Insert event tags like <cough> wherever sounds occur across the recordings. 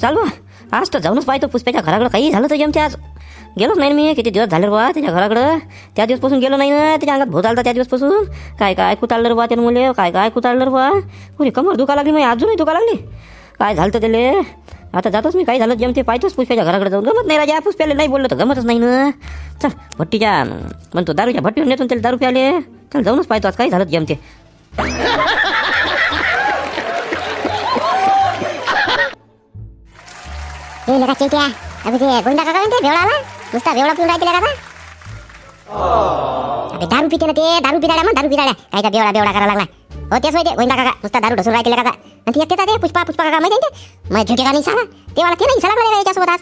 चाल. बा आज तर जाऊनच पाहतो. पुष्पाच्या घराकडं काही झालं तर जमते आज. गेलोच नाही मी. किती दिवस झाले बा त्याच्या घराकडं? त्या दिवसपासून गेलो नाही ना. त्याच्या अंगात भूत आलता त्या दिवसपासून. काय काय कुताळलं बा त्यानं मुले काय काय कुताळलं बा कुणी कमर दुखा लागली मग अजूनही दुखा लागली. काय झालं तर त्याले? आता जातोच मी. काही झालं जमते पाहतोच पुष्पाच्या घराकडे जाऊन. गमत नाही राजा. पुष्प्याला नाही बोललं तर गमतच नाही ना. चल भट्टीच्या म्हणतो दारूच्या भट्टीवर नेतो त्याला दारू प्याले चल जाऊनच पाहतो आज काही झालं जमते <laughs> हे लगा चेत्या अबे ते गोंडा काका म्हणते बेवडाला नुसता बेवडा पिऊन राहते लगा अबे दारू पिते ना ते दारू पिताड्या मग दारू पिताड्या काय का बेवडा बेवडा करायला लागला हो तेच होते गोंडा काका नुसता दारू ढसून राहते काका आणि ती एकटेच आहे पुष्पा पुष्पा काका माहिती आहे ते मग झुके का नाही सारा ते वाला ते नाही साला लागला याच्यासोबत आज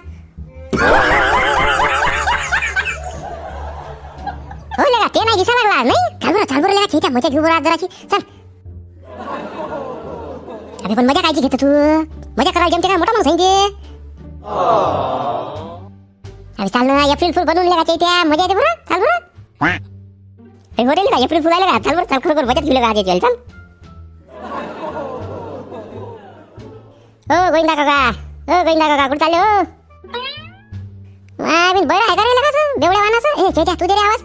हो लगा ते नाही दिसा लागला नाही चाल बरं चाल बरं लगा ठीक मजा घेऊ बरं आज जराशी चल अबे पण मजा कायची घेतो तू मजा करायला जमते का मोठा माणूस आहे ते अरे चाल ना एप्रिल फुल बनवून लागायचे त्या मजा येते बरं चाल बरं अरे होते का एप्रिल फुल आले का? चाल बरं चाल खरोखर मजाच घेऊ लागा आज चल. ओ गोविंदा काका. ओ गोविंदा काका कुठे चालले हो? बिन बरं आहे का रे लगाच बेवड्या वानाचं? ए चेट्या तू दे रे आवाज.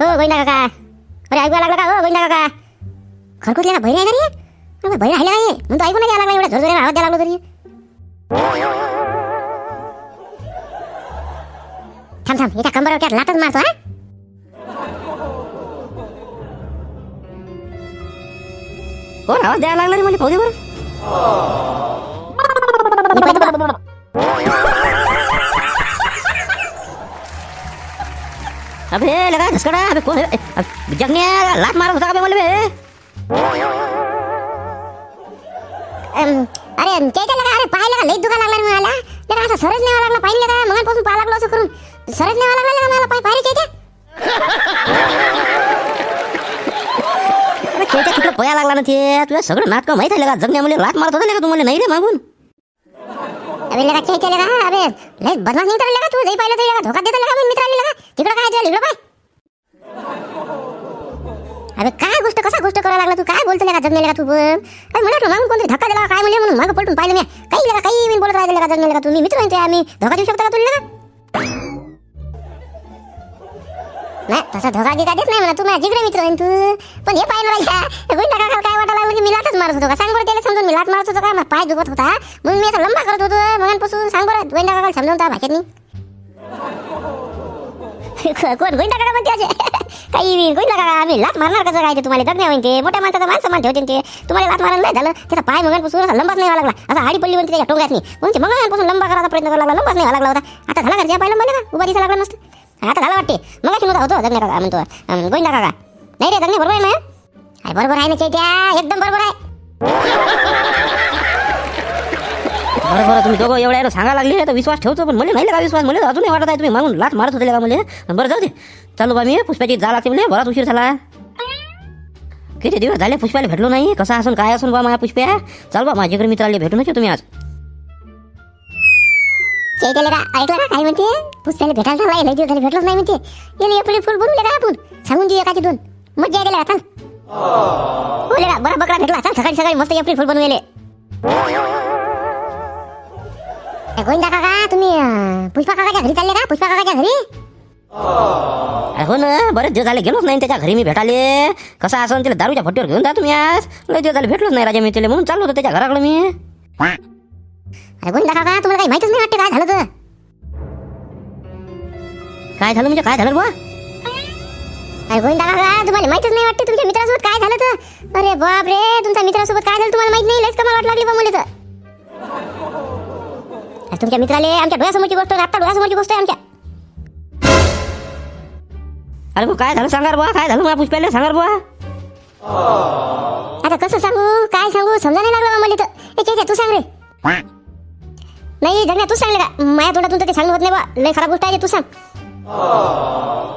हो गोविंदा काका. अरे ऐकू लागला का? हो गोविंदा काका. खरकुतले का बहिणी आहे का रे? बहीण राहिला नाही. म्हणून तो ऐकून नाही आला एवढा जोरजोराने आवाज द्यायला लागलो तरी? थांब थांब. इथं कंबरावर त्यात लातच मारतो हा? कोण आवाज द्यायला लागला रे मला पाहू दे बरं? मी पाहतो बा. अबे लगा घसकडा अबे कोण? आहे? जगण्या लाट मारत होता का बे मला बे? अरे चैत्या लगा अरे पाहिलं का? लई दुखा लागला रे मला. त्याला असं सरच नाही लागला. पाहिलं का? मगापासून पाहा लागलो असं करून. सरच नाही लागला लगा मला? पाय पाहिजे चैत्या अबे खेळच्या पया लागला ना ते? तुला सगळं नाटकं माहीत आहे का? जगण्या मला लाट मारत होता का तुम्हाला? नाही रे मागून? अबे लगा चैत्या लगा. अबे लई बदमाश नाही तर लगा तू. जाई पाहिलं तरी लगा धोका देतो लगा मित्राला लगा तिकडं काय तुला इकडं पाय. अरे काय गोष्ट कसा गोष्ट करायला लागला तू? काय बोलतो का जगणे का तू? पण अरे मला मागून कोणतरी धक्का दिला काय म्हणजे म्हणून? मागं पलटून पाहिलं मी. काही लगा काही मी बोलत राहिले लगा जगणे लगा तुम्ही मित्र आहे आम्ही धोका देऊ शकता का तुला लगा नाही तसा धोका गिका देत नाही म्हणा तू माझ्या जिकडे मित्र आहे तू. पण हे पाय मला गोविंदा काका काय वाटायला लागलं? की मी लाटच मारत होतो का? सांग बरं त्याला समजून मी लाट मारत होतो का? पाय दुखत होता. म्हणून मी असं लंबा करत होतो. मगांपासून सांग बरं गोविंदा काका समजून त्या भाषेत कोण? गोविंदा काका म्हणते असे. <laughs> काही बी, गोविंदा काका आम्ही लात मारणार कसं काय ते? तुम्हाला दगण्या ते. मोठ्या माणसाचा माणसं मान ठेवते ते. तुम्हाला लात मारायला नाही झालं. त्याचा पाय मगांपासून असा लंबाच नाही लागला. असा हाडी पडली म्हणते त्याच्या टोंग्यात नाही म्हणते मगांपासून लंबा करायचा प्रयत्न करायला लागला. लंबाच नाही लागला होता. आता झाला का पाहिलं मला का? उभा दिसा लागला नसतं आता झाला वाटते. मग होता होतो जगण्या काका म्हणतो. अं, गोविंदा काका. नाही रे जगण्या बरोबर आहे ना? बरोबर आहे ना चैत्या. एकदम बरोबर आहे. <laughs> बरं बरं तुम्ही दोघं एवढ्या यानं सांगा लागले तर विश्वास ठेवतो पण मला नाही का विश्वास मला अजूनही वाटत आहे तुम्ही मागून लाट मारत होते का मला. बरं जाऊ दे. चालू बा मी पुष्पाची जा लागते म्हणजे बराच उशीर झाला. किती दिवस झाले पुष्पाला भेटलो नाही कसा असून काय असून बा माझ्या पुष्प्या? चाल बा माझ्याकडे मित्राला भेटूनच येतो तुम्ही आज. चैत्याला का ऐकलं का काय म्हणते? पुष्पाला भेटायला चाललाय लई दिवस झाले भेटलोच नाही म्हणते. याला एप्रिल फुल बनवले का आपण? सांगून देऊ एकाची दोन. मज्जा गेला चल. हो, बोले का बरा बकरा भेटला चल सकाळी सकाळी मस्त एप्रिल फुल बनवले. गोविंदा काका तुम्ही अं, पुष्पा काकाच्या घरी चालले का? पुष्पा काकाच्या घरी? अरे हो ना बरेच दिवस झाले गेलोच नाही त्याच्या घरी मी भेटाले. कसा असं तिला दारूच्या भट्टीवर घेऊन जा तुम्ही आज. लय दिवस झाले भेटलोच नाही राजा मी तिला म्हणून चाललो होतो त्याच्या घराकडे मी. अरे गोविंदा काका तुम्हाला काही माहितच नाही वाटते काय झालं तर? काय झालं म्हणजे काय झालं बा अरे गोविंदा काका तुम्हाला माहितच नाही वाटते तुमच्या मित्रासोबत काय झालं तर? अरे बाप रे तुमच्या मित्रासोबत काय झालं तुम्हाला माहीत नाही? लयच कमाल वाट लागली बा मुली तर अरे तुमच्या मित्राले आमच्या डोळ्यासमोरची गोष्ट आता डोळ्यासमोरची गोष्ट आहे आमच्या. अरे भाऊ काय झालं सांगा बुवा? काय झालं मला पुष्पाला सांगा बुवा? आता कसं सांगू? काय सांगू? समजा नाही लागलं मला तर ए चैत्या तू सांग रे. नाही धन्या तू सांगले का? माझ्या तोंडातून तर ते सांगणं होत नाही बा. लय खराब गोष्ट आहे तू सांग.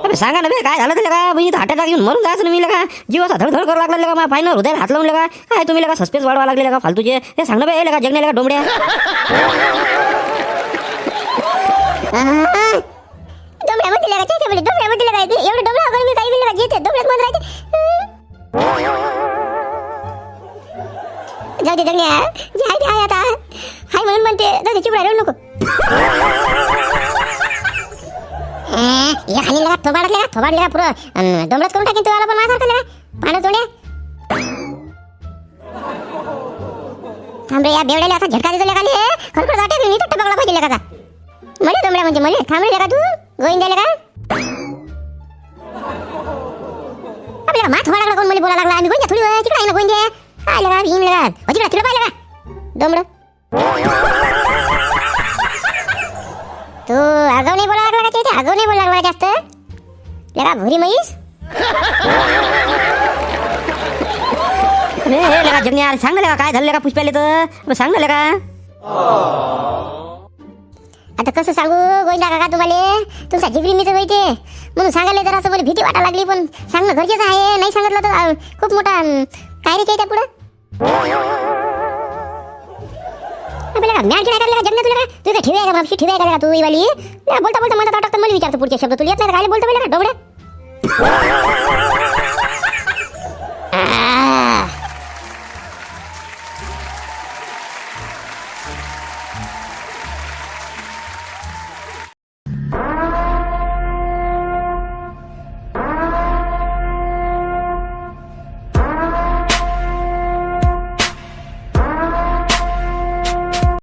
अरे सांगा ना बे काय झालं त्याला का? मी हाटात येऊन मरून जायचं ना मी का जीव धडधड करू लागला का माझ्या पायनं हृदयाला हात लावून का काय तुम्ही का सस्पेन्स वाढवा लागले का फालतूचे? हे सांग ना बे का जगण्याला का डोंबड्या. डोबळ्या डोंबऱ्या मध्ये लागा चैत्या बोले डोंबऱ्या मध्ये लागा एवढं डोंबऱ्या वगैरे मी काही बिल लागा येते डोबळ्यात मध्ये राहते जाऊ दे जगण्या जे आहे ते आहे आता. हाय म्हणून म्हणते. जाऊ दे चिपडा रडू नको. या खाली लगा थोबाड लगा थोबाड लगा पुरं. अन करून टाकीन तू आला पण माझ्यासारखं लगा पाण्यात तोंड्या. थांब या बेवड्याला असा झटका देतो खाली खरखर जाते मी तर टपकला पाहिजे का मले डोंबड्या म्हणजे मले थांबले का तू? गोविंद का? आपल्याला माथ व्हायला लागला कोण मला बोला लागला? आम्ही गोंद्या थोडी वेळ तिकडे आहे ना गोविंद? काय लगा भिंग लगा हो तिकडे तिकडे पाहिलं का? डोंबड तू आगाव नाही बोला लागला का ते आगाव नाही बोला लागला जास्त? लगा भुरी म्हैस? सांगलं का? काय झालं का पुष्पाले तर? सांगलं का ना आता कसं सांगू? गोविंदा काका तुम्हाला? तुमचा जिगरी मी तर माहिती म्हणून सांगायला जरा असं मला भीती वाटा लागली पण सांगणं गरजेचं आहे. नाही सांगितलं तर खूप मोठा काय रे त्या पुढं? आपल्याला मॅच काय करायला जगण्या तुला तू काय ठेवाय का मापशी ठेवाय का तू वाली बोलता बोलता मला टाकता मला विचारतो पुढचे शब्द तुला येत नाही का? काय बोलता बोलता डोबड्या